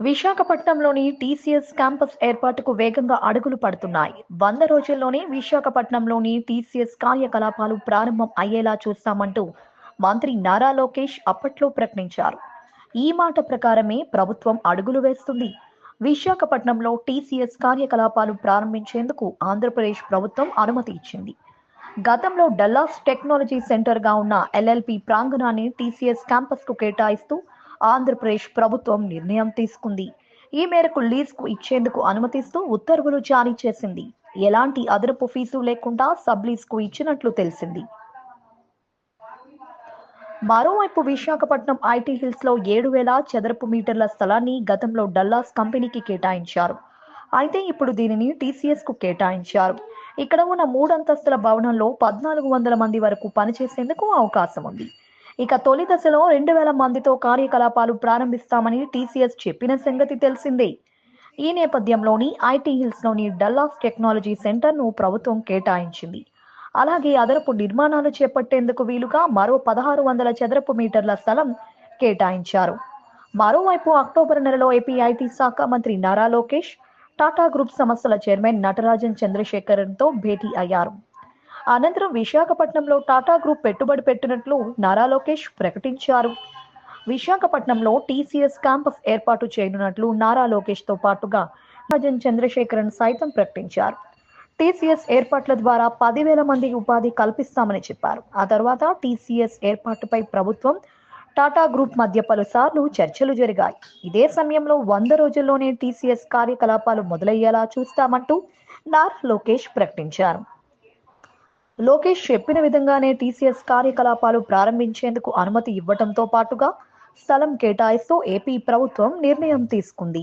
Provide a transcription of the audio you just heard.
విశాఖపట్నంలోని TCS campus ఏర్పాటుకు వేగంగా అడుగులు పడుతున్నాయి. వంద రోజుల్లోనే విశాఖపట్నంలోని టీసీఎస్ కార్యకలాపాలు ప్రారంభం అయ్యేలా చూస్తామంటూ మంత్రి నారా లోకేష్ అప్పట్లో ప్రకటించారు. ఈ మాట ప్రకారమే ప్రభుత్వం అడుగులు వేస్తుంది. విశాఖపట్నంలో టీసీఎస్ కార్యకలాపాలు ప్రారంభించేందుకు ఆంధ్రప్రదేశ్ ప్రభుత్వం అనుమతి ఇచ్చింది. గతంలో డల్లాస్ టెక్నాలజీ సెంటర్గా ఉన్న ఎల్ఎల్పి ప్రాంగణాన్ని టీసీఎస్ క్యాంపస్కు కేటాయిస్తూ ఆంధ్రప్రదేశ్ ప్రభుత్వం నిర్ణయం తీసుకుంది. ఈ మేరకు లీజ్కు ఇచ్చేందుకు అనుమతిస్తూ ఉత్తర్వులు జారీ చేసింది. ఎలాంటి అదనపు ఫీజు లేకుండా సబ్ లీజ్కు ఇచ్చినట్లు తెలిసింది. మరోవైపు విశాఖపట్నం ఐటీ హిల్స్లో ఏడు వేల చదరపు మీటర్ల స్థలాన్ని గతంలో డల్లాస్ కంపెనీకి కేటాయించారు. అయితే ఇప్పుడు దీనిని టీసీఎస్కు కేటాయించారు. ఇక్కడ ఉన్న మూడంతస్తుల భవనంలో పద్నాలుగు వందల మంది వరకు పనిచేసేందుకు అవకాశం ఉంది. ఇక తొలి దశలో రెండు వేల మందితో కార్యకలాపాలు ప్రారంభిస్తామని టీసీఎస్ చెప్పిన సంగతి తెలిసిందే. ఈ నేపథ్యంలోని ఐటీ హిల్స్లోని డల్లాస్ టెక్నాలజీ సెంటర్ను ప్రభుత్వం కేటాయించింది. అలాగే అదనపు నిర్మాణాలు చేపట్టేందుకు వీలుగా మరో పదహారు వందల చదరపు మీటర్ల స్థలం కేటాయించారు. మరోవైపు అక్టోబర్ నెలలో ఏపీ ఐటీ శాఖ మంత్రి నారా లోకేష్ టాటా గ్రూప్ సంస్థల చైర్మన్ నటరాజన్ చంద్రశేఖరన్తో భేటీ అయ్యారు. అనంతరం విశాఖపట్నంలో టాటా గ్రూప్ పెట్టుబడి పెట్టినట్లు నారా లోకేష్ ప్రకటించారు. విశాఖపట్నంలో టీసీఎస్ క్యాంపస్ ఏర్పాటు చేయనున్నట్లు నారా లోకేష్తో పాటుగా రాజన్ చంద్రశేఖరన్ సైతం ప్రకటించారు. టీసీఎస్ ఏర్పాట్ల ద్వారా పదివేల మంది ఉపాధి కల్పిస్తామని చెప్పారు. ఆ తర్వాత టీసీఎస్ ఏర్పాటుపై ప్రభుత్వం టాటా గ్రూప్ మధ్య పలుసార్లు చర్చలు జరిగాయి. ఇదే సమయంలో వంద రోజుల్లోనే టీసీఎస్ కార్యకలాపాలు మొదలయ్యేలా చూస్తామంటూ నారా లోకేష్ ప్రకటించారు. లోకేష్ చెప్పిన విధంగానే టీసీఎస్ కార్యకలాపాలు ప్రారంభించేందుకు అనుమతి ఇవ్వటంతో పాటుగా స్థలం కేటాయిస్తూ ఏపీ ప్రభుత్వం నిర్ణయం తీసుకుంది.